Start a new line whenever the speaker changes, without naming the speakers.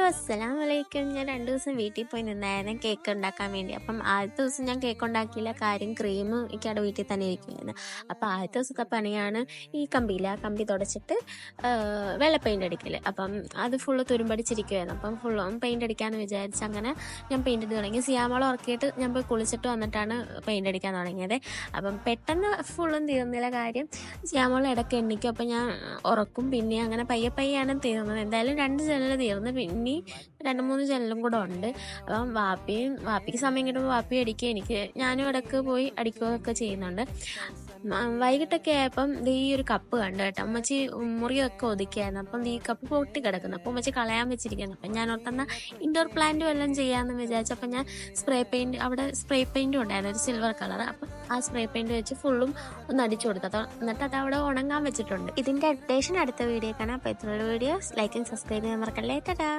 Hello അസ്സലാം വലൈക്കും ഞാൻ രണ്ട് ദിവസം വീട്ടിൽ പോയി നിന്നായിരുന്നു കേക്ക് ഉണ്ടാക്കാൻ വേണ്ടി. അപ്പം ആദ്യത്തെ ദിവസം ഞാൻ കേക്ക് ഉണ്ടാക്കിയില്ല. കാര്യം ക്രീം എനിക്കവിടെ വീട്ടിൽ തന്നെ ഇരിക്കുമായിരുന്നു അപ്പം ആദ്യത്തെ ദിവസത്തെ പണിയാണ് ഈ കമ്പിയില്ല ആ കമ്പി തുടച്ചിട്ട് വെള്ള പെയിന്റ് അടിക്കൽ അപ്പം അത് ഫുള്ള് തുരുമ്പടിച്ചിരിക്കുമായിരുന്നു അപ്പം ഫുള്ളും പെയിന്റ് അടിക്കാമെന്ന് വിചാരിച്ച് അങ്ങനെ ഞാൻ പെയിന്റ് ഇട്ട് തുടങ്ങി. സിയാമോളം ഉറക്കിയിട്ട് ഞാൻ പോയി കുളിച്ചിട്ട് വന്നിട്ടാണ് പെയിന്റ് അടിക്കാൻ തുടങ്ങിയത്. അപ്പം പെട്ടെന്ന് ഫുള്ളും തീർന്നില്ല കാര്യം സിയാമോളം ഇടയ്ക്ക് എണ്ണിക്കും. അപ്പം ഞാൻ ഉറക്കും. പിന്നെ അങ്ങനെ പയ്യെ പയ്യാണ് തീർന്നത്. എന്തായാലും രണ്ട് ജനൽ തീർന്ന്. പിന്നെ രണ്ട് മൂന്ന് ജനലും കൂടെ ഉണ്ട്. അപ്പം വാപ്പിയും വാപ്പിക്ക് സമയം കിട്ടുമ്പോൾ വാപ്പി അടിക്കുക എനിക്ക് ഞാനും ഇടയ്ക്ക് പോയി അടിക്കുകയൊക്കെ ചെയ്യുന്നുണ്ട്. വൈകിട്ടൊക്കെ ആയപ്പം ഈ ഒരു കപ്പ് കണ്ടു കേട്ടോ. അമ്മച്ചി മുറിയൊക്കെ ഒതുക്കിയായിരുന്നു. അപ്പം ഈ കപ്പ് പൊട്ടി കിടക്കുന്നു. അപ്പം അമ്മച്ചി കളയാൻ വെച്ചിരിക്കുന്നു. അപ്പം ഞാൻ ഓർത്തെന്നാ ഇൻഡോർ പ്ലാന്റ് വല്ലതും ചെയ്യാമെന്ന് വിചാരിച്ചു. അപ്പം ഞാൻ സ്പ്രേ പെയിന്റ് അവിടെ സ്പ്രേ പെയിന്റും ഉണ്ടായിരുന്നു ഒരു സിൽവർ കളർ അപ്പം ആ സ്പ്രേ പെയിന്റ് വെച്ച് ഫുള്ളും ഒന്ന് അടിച്ചു കൊടുത്തു. എന്നിട്ട് അത് അവിടെ ഉണങ്ങാൻ വെച്ചിട്ടുണ്ട്. ഇതിന്റെ അപ്ഡേഷൻ അടുത്ത വീഡിയോ കാണാം. അപ്പോൾ ഇത്രയുള്ള വീഡിയോസ്. ലൈക്കും സബ്സ്ക്രൈബ് ചെയ്യാൻ മറക്കല്ലേ. ടാറ്റാ